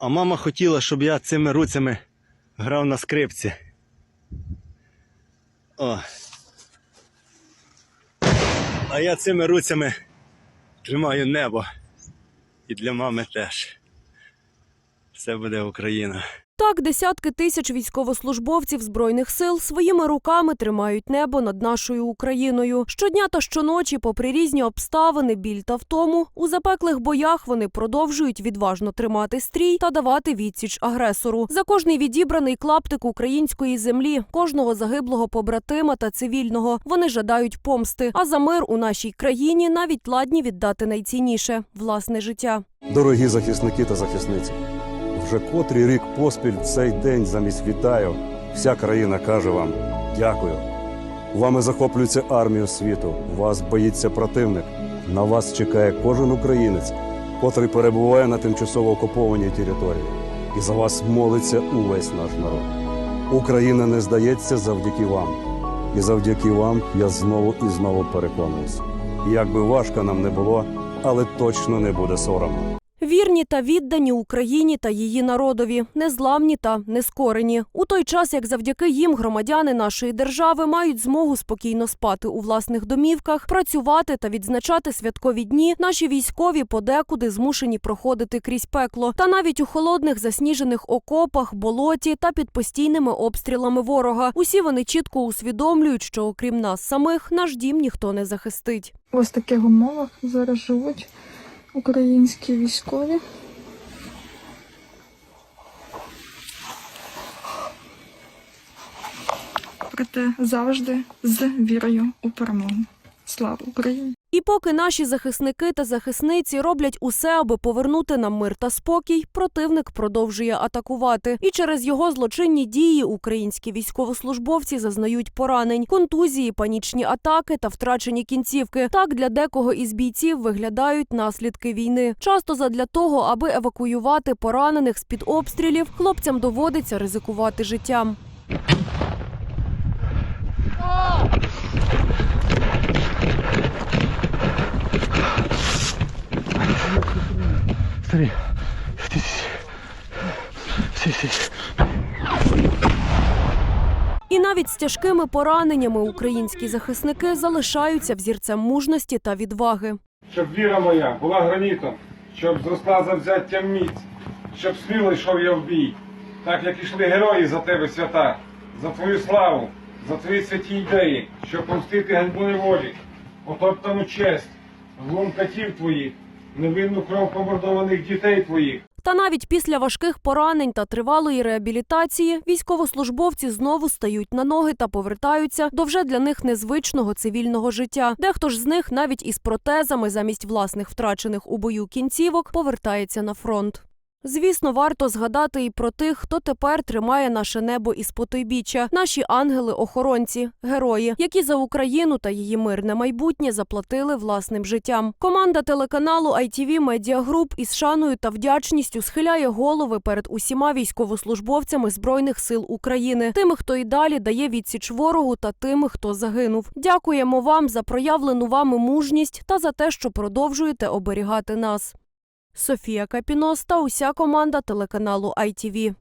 А мама хотіла, щоб я цими руцями грав на скрипці. О. А я цими руцями тримаю небо. І для мами теж. Все буде Україна. Так, десятки тисяч військовослужбовців збройних сил своїми руками тримають небо над нашою Україною. Щодня та щоночі, попри різні обставини, біль та втому, у запеклих боях вони продовжують відважно тримати стрій та давати відсіч агресору. За кожний відібраний клаптик української землі, кожного загиблого побратима та цивільного вони жадають помсти. А за мир у нашій країні навіть ладні віддати найцінніше власне життя. Дорогі захисники та захисниці, вже котрий рік поспіль цей день замість вітаю. Вся країна каже вам дякую. Вами захоплюється армія світу. Вас боїться противник. На вас чекає кожен українець, котрий перебуває на тимчасово окупованій території. І за вас молиться увесь наш народ. Україна не здається завдяки вам. І завдяки вам я знову і знову переконуюся. Як би важко нам не було, але точно не буде соромно. Вірні та віддані Україні та її народові, незламні та нескорені. У той час, як завдяки їм громадяни нашої держави мають змогу спокійно спати у власних домівках, працювати та відзначати святкові дні, наші військові подекуди змушені проходити крізь пекло. Та навіть у холодних засніжених окопах, болоті та під постійними обстрілами ворога. Усі вони чітко усвідомлюють, що окрім нас самих наш дім ніхто не захистить. Ось таких умовах зараз живуть українські військові. Проте завжди з вірою у перемогу. Слава Україні! І поки наші захисники та захисниці роблять усе, аби повернути нам мир та спокій, противник продовжує атакувати. І через його злочинні дії українські військовослужбовці зазнають поранень, контузії, панічні атаки та втрачені кінцівки. Так для декого із бійців виглядають наслідки війни. Часто задля того, аби евакуювати поранених з під обстрілів, хлопцям доводиться ризикувати життям. Сі. І навіть з тяжкими пораненнями українські захисники залишаються взірцем мужності та відваги. щоб віра моя була гранітом, щоб зросла завзяттям міць, щоб сміло йшов я в бій, так як ішли герої за тебе, свята, за твою славу, за твої святі ідеї, щоб помстити ганьбу неволі, потоптану честь, глум катів твоїх, невинну кров помордованих дітей твоїх. Та навіть після важких поранень та тривалої реабілітації військовослужбовці знову стають на ноги та повертаються до вже для них незвичного цивільного життя. Дехто ж з них навіть із протезами замість власних втрачених у бою кінцівок повертається на фронт. Звісно, варто згадати і про тих, хто тепер тримає наше небо із потойбіччя, наші ангели-охоронці, герої, які за Україну та її мирне майбутнє заплатили власним життям. Команда телеканалу ITV Media Group із шаною та вдячністю схиляє голови перед усіма військовослужбовцями збройних сил України, тими, хто і далі дає відсіч ворогу, та тими, хто загинув. Дякуємо вам за проявлену вами мужність та за те, що продовжуєте оберігати нас. Софія Капінос та уся команда телеканалу ITV.